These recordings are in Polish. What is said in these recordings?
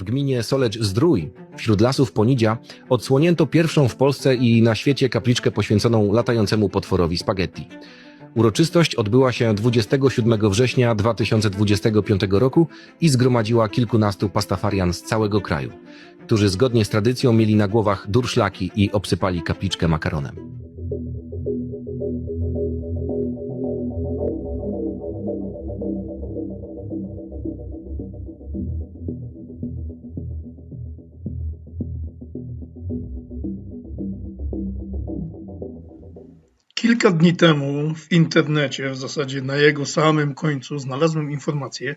W gminie Solecz-Zdrój, wśród lasów Ponidzia, odsłonięto pierwszą w Polsce i na świecie kapliczkę poświęconą latającemu potworowi spaghetti. Uroczystość odbyła się 27 września 2025 roku i zgromadziła kilkunastu pastafarian z całego kraju, którzy zgodnie z tradycją mieli na głowach durszlaki i obsypali kapliczkę makaronem. Kilka dni temu w internecie, w zasadzie na jego samym końcu, znalazłem informację,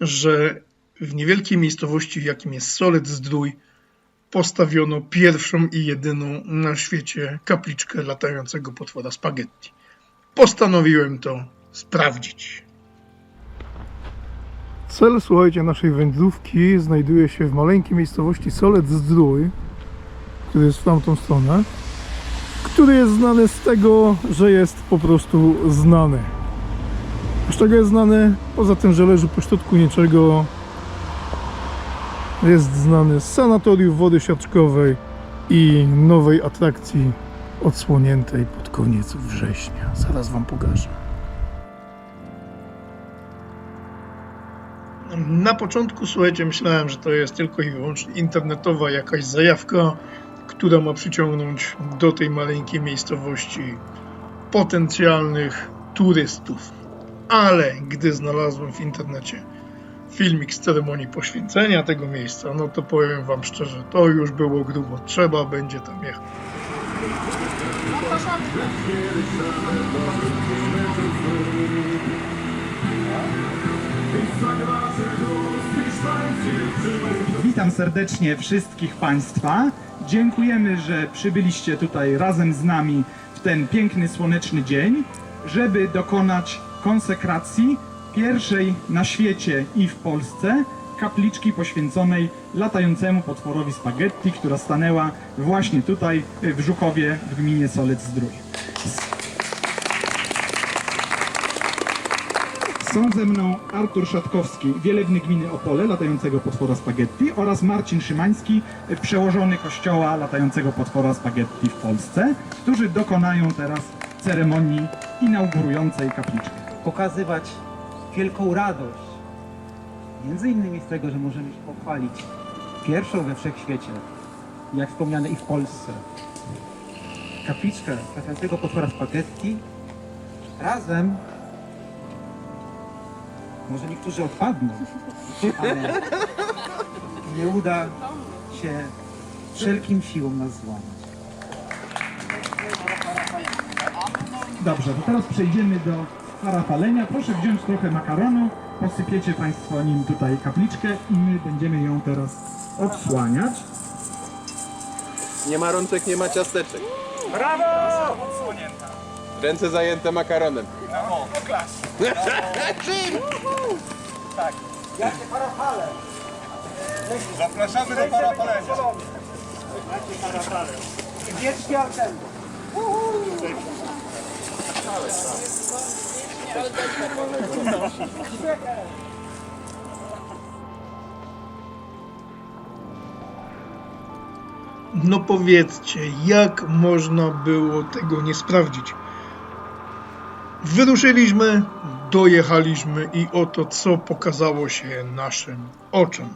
że w niewielkiej miejscowości, jakim jest Solec Zdrój, postawiono pierwszą i jedyną na świecie kapliczkę latającego potwora spaghetti. Postanowiłem to sprawdzić. Cel, słuchajcie, naszej wędrówki znajduje się w maleńkiej miejscowości Solec Zdrój, który jest w tamtą stronę który jest znany z tego, że jest po prostu znany. Z czego jest znany? Poza tym, że leży pośrodku niczego, jest znany z sanatorium wody siaczkowej i nowej atrakcji odsłoniętej pod koniec września. Zaraz Wam pokażę. Na początku, słuchajcie, myślałem, że to jest tylko i wyłącznie internetowa jakaś zajawka, która ma przyciągnąć do tej maleńkiej miejscowości potencjalnych turystów. Ale gdy znalazłem w internecie filmik z ceremonii poświęcenia tego miejsca, no to powiem Wam szczerze, to już było grubo. Trzeba będzie tam jechać. Witam serdecznie wszystkich Państwa. Dziękujemy, że przybyliście tutaj razem z nami w ten piękny, słoneczny dzień, żeby dokonać konsekracji pierwszej na świecie i w Polsce kapliczki poświęconej latającemu potworowi spaghetti, która stanęła właśnie tutaj w Żukowie w gminie Solec-Zdrój. Są ze mną Artur Szatkowski, wielebny gminy Opole, latającego potwora spaghetti oraz Marcin Szymański, przełożony kościoła latającego potwora spaghetti w Polsce, którzy dokonają teraz ceremonii inaugurującej kapliczkę. pokazywać wielką radość. Między innymi z tego, że możemy się pochwalić pierwszą we wszechświecie, jak wspomniane i w Polsce, kapliczkę latającego potwora spaghetti razem może niektórzy odpadną, ale nie uda się wszelkim siłom nas złamać. Dobrze, to teraz przejdziemy do parapalenia. Proszę wziąć trochę makaronu, posypiecie Państwo nim tutaj kapliczkę i my będziemy ją teraz odsłaniać. Nie ma rączek, nie ma ciasteczek. Brawo! Ręce zajęte makaronem. Zapraszamy do parapalenia. Wiecznie autenty. No powiedzcie, jak można było tego nie sprawdzić? Wyruszyliśmy, dojechaliśmy i oto co pokazało się naszym oczom.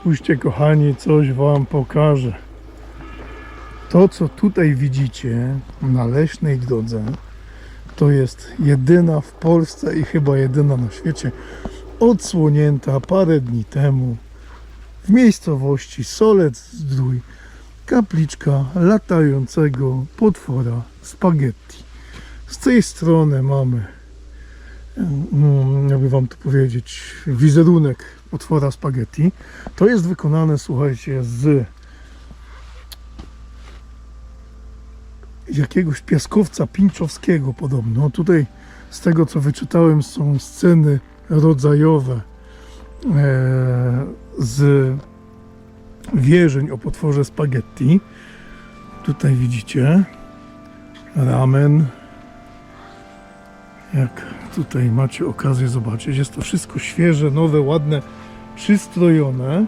Spójrzcie kochani, coś wam pokażę. To co tutaj widzicie na leśnej drodze to jest jedyna w Polsce i chyba jedyna na świecie odsłonięta parę dni temu w miejscowości Solec Zdrój kapliczka latającego potwora spaghetti. Z tej strony mamy, mm, jakby wam to powiedzieć, wizerunek potwora spaghetti. To jest wykonane, słuchajcie, z jakiegoś piaskowca pinczowskiego podobno. Tutaj z tego co wyczytałem są sceny rodzajowe e, z wierzeń o potworze spaghetti. Tutaj widzicie ramen. Jak tutaj macie okazję zobaczyć, jest to wszystko świeże, nowe, ładne, przystrojone.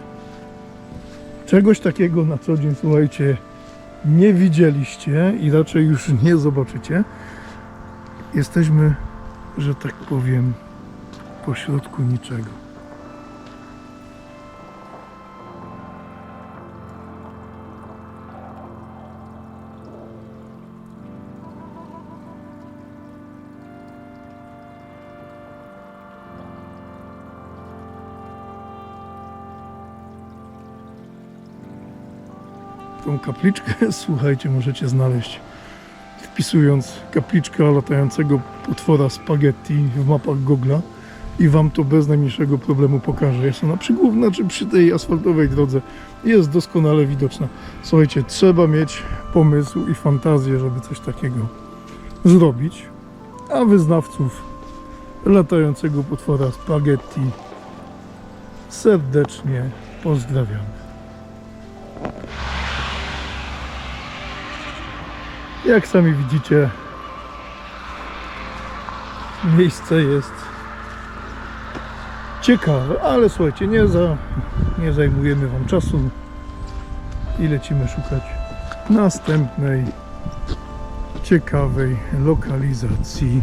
Czegoś takiego na co dzień, słuchajcie, nie widzieliście i raczej już nie zobaczycie. Jesteśmy, że tak powiem, pośrodku niczego. Tą kapliczkę, słuchajcie, możecie znaleźć wpisując kapliczka latającego potwora spaghetti w mapach Google'a i wam to bez najmniejszego problemu pokaże. Jest ona przy głównej, czy przy tej asfaltowej drodze jest doskonale widoczna. Słuchajcie, trzeba mieć pomysł i fantazję, żeby coś takiego zrobić. A wyznawców latającego potwora spaghetti serdecznie pozdrawiamy. Jak sami widzicie, miejsce jest ciekawe, ale słuchajcie, nie, za, nie zajmujemy Wam czasu i lecimy szukać następnej ciekawej lokalizacji.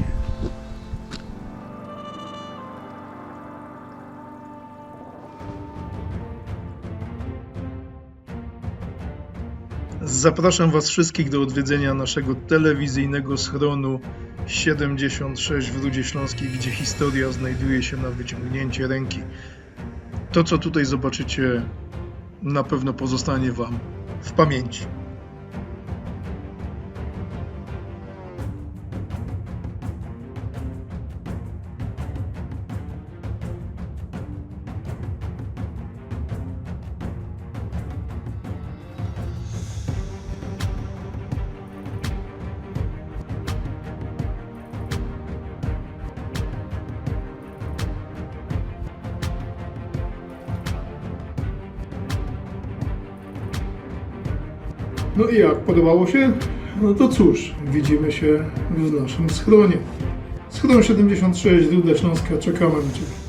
Zapraszam Was wszystkich do odwiedzenia naszego telewizyjnego schronu 76 w Rudzie Śląskiej, gdzie historia znajduje się na wyciągnięcie ręki. To, co tutaj zobaczycie, na pewno pozostanie Wam w pamięci. No i jak? Podobało się? No to cóż, widzimy się w naszym schronie. Schron 76, Ruda Śląska, czekamy na Ciebie.